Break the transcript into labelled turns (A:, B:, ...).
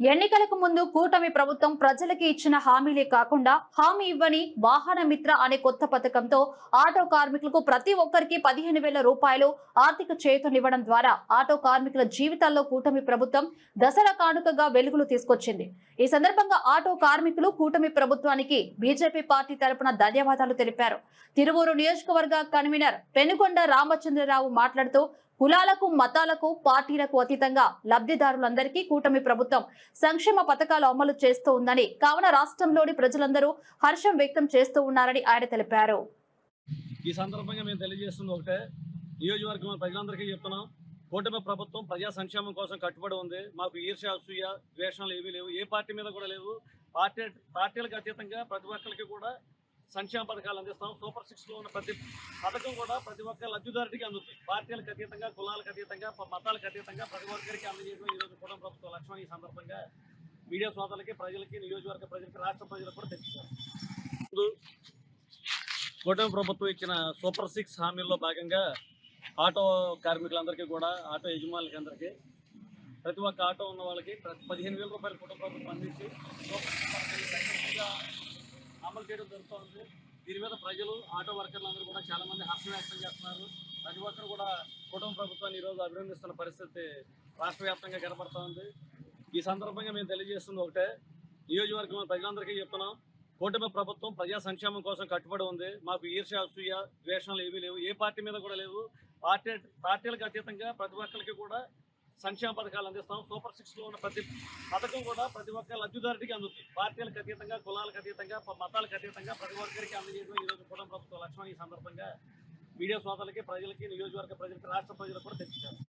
A: ఎన్నికలకు ముందు కూటమి ప్రభుత్వం ప్రజలకి ఇచ్చిన హామీలే కాకుండా హామీ ఇవ్వని వాహన మిత్ర అనే కొత్త పథకంతో ఆటో కార్మికులకు ప్రతి ఒక్కరికి పదిహేను వేల రూపాయలు ఆర్థిక చేతనివ్వడం ద్వారా ఆటో కార్మికుల జీవితాల్లో కూటమి ప్రభుత్వం దసరా కానుకగా వెలుగులు తీసుకొచ్చింది. ఈ సందర్భంగా ఆటో కార్మికులు కూటమి ప్రభుత్వానికి బీజేపీ పార్టీ తరపున ధన్యవాదాలు తెలిపారు. తిరువూరు నియోజకవర్గ కన్వీనర్ పెనుకొండ రామచంద్రరావు మాట్లాడుతూ కులాలకు మతాలకు పార్టీలకు అతీతంగా లబ్ధిదారులందరికీ కూటమి ప్రభుత్వం సంక్షేమ పథకాలు అమలు చేస్తూ ఉందని కావున రాష్ట్రంలోని ప్రజలందరూ హర్షం వ్యక్తం చేస్తూ ఉన్నారని ఆయన తెలిపారు.
B: ఈ సందర్భంగా మేము తెలియజేస్తుంది ఒకటే నియోజకవర్గం ప్రజలందరికీ చెప్తున్నాం కూటమి ప్రభుత్వం ప్రజా సంక్షేమం కోసం కట్టుబడి ఉంది మాకు ఈర్ష్య అసూయ ద్వేషాలు ఏమీ లేవు ఏ పార్టీ మీద కూడా లేవు పార్టీ పార్టీలకు అతీతంగా ప్రతి ఒక్కరికి కూడా సంక్షేమ పథకాలు అందిస్తాం. సూపర్ సిక్స్లో ఉన్న ప్రతి పథకం కూడా ప్రతి ఒక్క లబ్ధిదారుడికి అందుతుంది. పార్టీలకు అతీతంగా కులాలకు అతీతంగా మతాలకు అతీతంగా ప్రతి ఒక్కరికి అందజేయడం ఈరోజు కూటమి ప్రభుత్వ లక్ష్యం. ఈ సందర్భంగా మీడియా సోదరులకి ప్రజలకి నియోజకవర్గ ప్రజలకి రాష్ట్ర ప్రజలకు కూడా తెలుస్తారు ముందు కూటమి ప్రభుత్వం ఇచ్చిన సూపర్ సిక్స్ హామీల్లో భాగంగా ఆటో కార్మికులందరికీ కూడా ఆటో యజమానులకి అందరికీ ప్రతి ఒక్క ఆటో ఉన్న వాళ్ళకి ప్రతి పదిహేను వేల రూపాయలు కుటుంబ ప్రభుత్వం అందించి అమలు చేయడం జరుగుతుంది. దీని మీద ప్రజలు ఆటో వర్కర్లు అందరూ కూడా చాలా మంది హర్షం వ్యక్తం చేస్తున్నారు. ప్రతి ఒక్కరు కూడా కుటుంబ ప్రభుత్వాన్ని ఈరోజు అభినందిస్తున్న పరిస్థితి రాష్ట్ర వ్యాప్తంగా కనపడతా ఈ సందర్భంగా మేము తెలియజేస్తుంది ఒకటే నియోజకవర్గం ప్రజలందరికీ చెప్తున్నాం. కూటమి ప్రభుత్వం ప్రజా సంక్షేమం కోసం కట్టుబడి ఉంది. మాకు ఈర్ష్య అసూయ ద్వేషాలు ఏమీ లేవు. ఏ పార్టీ మీద కూడా లేవు. పార్టీ పార్టీలకు అతీతంగా ప్రతి ఒక్కరికి కూడా సంక్షేమ పథకాలు అందిస్తాం. సూపర్ సిక్స్లో ఉన్న ప్రతి పథకం కూడా ప్రతి ఒక్క లబ్ధిదారుడికి అందుతుంది. పార్టీలకు అతీతంగా కులాలకు అతీతంగా మతాలకు అతీతంగా ప్రతి ఒక్కరికి అందజేయడం ఈరోజు కులం ప్రభుత్వ లక్ష్యం. ఈ సందర్భంగా మీడియా సోదరులకి ప్రజలకి నియోజకవర్గ ప్రజలకి రాష్ట్ర ప్రజలకు కూడా తెలియజేస్తారు